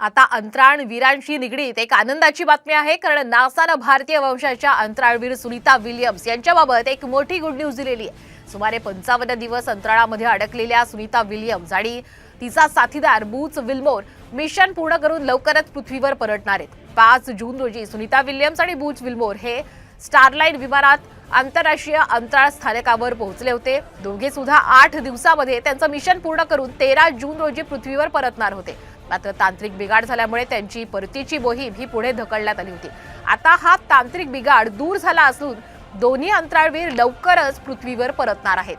आता अंतराळ वीरांशी निगडीत एक आनंदाची बातमी आहे कारण नासानं भारतीय वंशाच्या अंतराळवीर सुनीता विलियम्स यांच्याबाबत एक मोठी गुड न्यूज दिलेली आहे. सुमारे पंचावन्न दिवस अंतराळामध्ये अडकलेल्या सुनीता विलियम्स आणि तिचा साथीदार बूच विल्मोर मिशन पूर्ण करून लवकरच पृथ्वीवर परतणार आहेत. पाच जून रोजी सुनीता विल्यम्स आणि बूच विल्मोर हे स्टारलाईन विमानात आंतरराष्ट्रीय अंतराळ स्थानकावर पोहोचले होते. दोघे सुद्धा आठ दिवसामध्ये त्यांचं मिशन पूर्ण करून तेरा जून रोजी पृथ्वीवर परतणार होते. मात्र तांत्रिक बिघाड झाल्यामुळे त्यांची परतीची मोहीम ही पुढे ढकलण्यात आली होती. आता हा तांत्रिक बिघाड दूर झाला असून दोन्ही अंतराळवीर लवकरच पृथ्वीवर परतणार आहेत.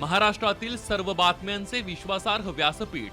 महाराष्ट्रातील सर्व बातम्यांचे विश्वासार्ह व्यासपीठ